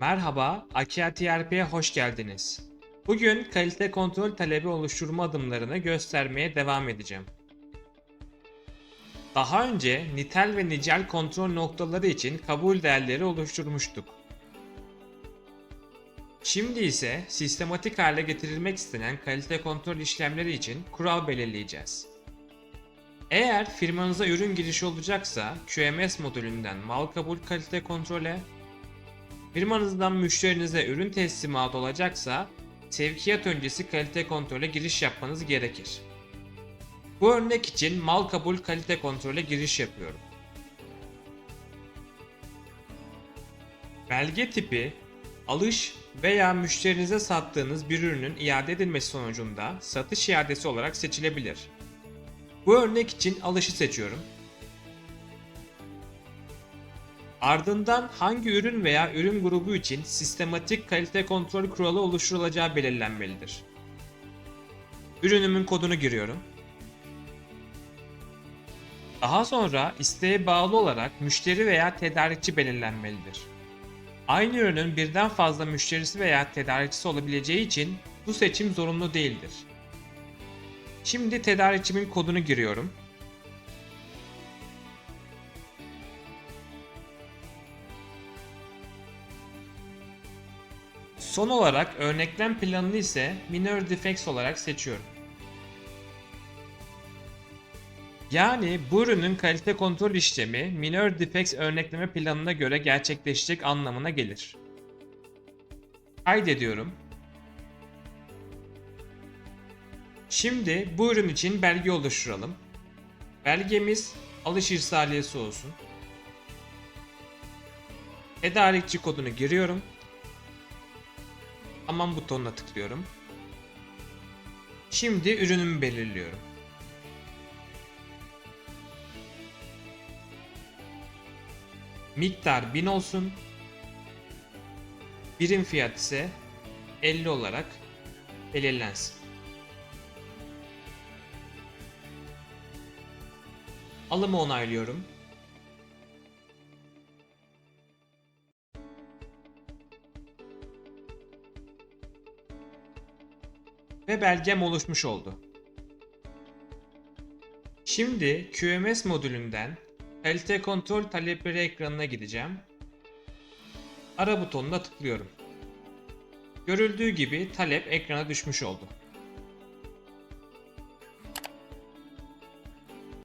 Merhaba, Akia TRP'ye hoş geldiniz. Bugün kalite kontrol talebi oluşturma adımlarını göstermeye devam edeceğim. Daha önce nitel ve nicel kontrol noktaları için kabul değerleri oluşturmuştuk. Şimdi ise sistematik hale getirilmek istenen kalite kontrol işlemleri için kural belirleyeceğiz. Eğer firmanıza ürün girişi olacaksa QMS modülünden mal kabul kalite kontrole, firmanızdan müşterinize ürün teslimatı olacaksa sevkiyat öncesi kalite kontrole giriş yapmanız gerekir. Bu örnek için mal kabul kalite kontrole giriş yapıyorum. Belge tipi, alış veya müşterinize sattığınız bir ürünün iade edilmesi sonucunda satış iadesi olarak seçilebilir. Bu örnek için alışı seçiyorum. Ardından hangi ürün veya ürün grubu için sistematik kalite kontrol kuralı oluşturulacağı belirlenmelidir. Ürünümün kodunu giriyorum. Daha sonra isteğe bağlı olarak müşteri veya tedarikçi belirlenmelidir. Aynı ürünün birden fazla müşterisi veya tedarikçisi olabileceği için bu seçim zorunlu değildir. Şimdi tedarikçimin kodunu giriyorum. Son olarak örneklem planını ise minor defects olarak seçiyorum. Yani bu ürünün kalite kontrol işlemi minor defects örnekleme planına göre gerçekleşecek anlamına gelir. Kaydediyorum. Şimdi bu ürün için belge oluşturalım. Belgemiz alış irsaliyesi olsun. Tedarikçi kodunu giriyorum. Aman butonuna tıklıyorum. Şimdi ürünümü belirliyorum. Miktar 1000 olsun. Birim fiyat ise 50 olarak belirlensin. Alımı onaylıyorum. Ve belgem oluşmuş oldu. Şimdi QMS modülünden kalite kontrol talepleri ekranına gideceğim. Ara butonuna tıklıyorum. Görüldüğü gibi talep ekrana düşmüş oldu.